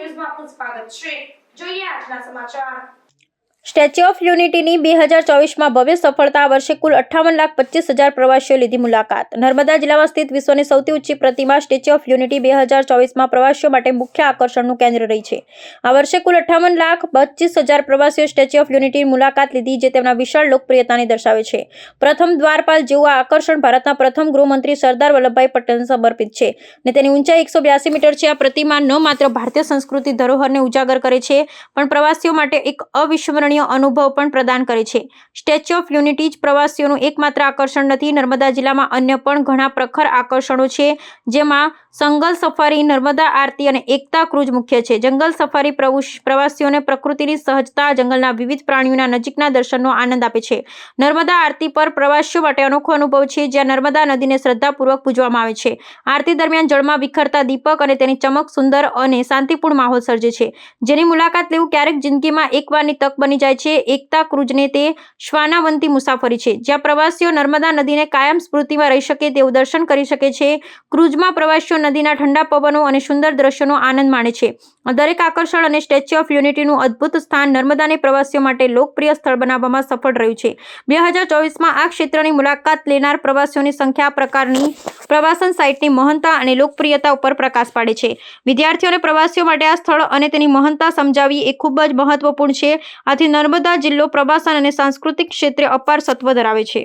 ન્યૂઝમાં આપનું સ્વાગત છે જોઈએ આજના સમાચાર સ્ટેચ્યુ ઓફ યુનિટીની બે હજાર ચોવીસમાં ભવ્ય સફળતા વર્ષે કુલ અઠ્ઠાવન લાખ પચીસ હજાર પ્રવાસીઓ લીધી મુલાકાત. નર્મદા જિલ્લામાં સ્થિત વિશ્વની સૌથી ઊંચી પ્રતિમા સ્ટેચ્યુ ઓફ યુનિટી બે હજાર ચોવીસમાં પ્રવાસીઓ માટે મુખ્ય આકર્ષણનું કેન્દ્ર રહી છે. આ વર્ષે કુલ અઠ્ઠાવન લાખ પચીસ હજાર પ્રવાસીઓ સ્ટેચ્યુ ઓફ યુનિટીની મુલાકાત લીધી જે તેમના વિશાળ લોકપ્રિયતાને દર્શાવે છે. પ્રથમ દ્વારપાલ જેવું આ આકર્ષણ ભારતના પ્રથમ ગૃહમંત્રી સરદાર વલ્લભભાઈ પટેલને સમર્પિત છે અને તેની ઊંચાઈ એકસો બ્યાસી મીટર છે. આ પ્રતિમા ન માત્ર ભારતીય સંસ્કૃતિ ધરોહરને ઉજાગર કરે છે, પણ પ્રવાસીઓ માટે એક અવિસ્મરણીય અનુભવ પણ પ્રદાન કરે છે. સ્ટેચ્યુ ઓફ યુનિટી જ પ્રવાસીઓનું એકમાત્ર આકર્ષણ નથી. નર્મદા જિલ્લામાં અન્ય પણ ઘણા પ્રખર આકર્ષણો છે, જેમાં સંગલ સફારી, નર્મદા આરતી અને એકતા ક્રૂઝ મુખ્ય છે. જંગલ સફારી પ્રવાસીઓને પ્રકૃતિની સહજતા, જંગલના વિવિધ પ્રાણીઓના નજીકના દર્શનનો આનંદ આપે છે. નર્મદા આરતી પર પ્રવાસીઓ માટે અનોખો અનુભવ છે, જ્યાં નર્મદા નદીને શ્રદ્ધાપૂર્વક પૂજવામાં આવે છે. આરતી દરમિયાન જળમાં વિખરતા દીપક અને તેની ચમક સુંદર અને શાંતિપૂર્ણ માહોલ સર્જે છે. જેની મુલાકાત લેવું ક્યારેક જિંદગીમાં એકવારની તક બની જાય છે. એકતા ક્રુઝને તે શ્વાનાવંતી મુસાફરી છે. જ્યાં પ્રવાસીઓ નર્મદા નદીને કાયમ સ્મૃતિમાં રહી શકે તેવું દર્શન કરી શકે છે. ક્રુઝમાં પ્રવાસીઓ નદીના ઠંડા પવનો અને સુંદર દ્રશ્યોનો આનંદ માણે છે. દરેક આકર્ષણ અને સ્ટેચ્યુ ઓફ યુનિટીનું અદ્ભુત સ્થાન નર્મદાને પ્રવાસીઓ માટે લોકપ્રિય સ્થળ બનાવવામાં સફળ રહ્યું છે. બે હજાર ચોવીસમાં આ ક્ષેત્રની મુલાકાત લેનાર પ્રવાસીઓની સંખ્યા પ્રકારની પ્રવાસન સાઇટની મહંતા અને લોકપ્રિયતા ઉપર પ્રકાશ પાડે છે. વિદ્યાર્થીઓ અને પ્રવાસીઓ માટે આ સ્થળ અને તેની મહંતા સમજાવવી એ ખૂબ જ મહત્વપૂર્ણ છે. આથી નર્મદા જિલ્લો પ્રવાસન અને સાંસ્કૃતિક ક્ષેત્રે અપાર સત્વ ધરાવે છે.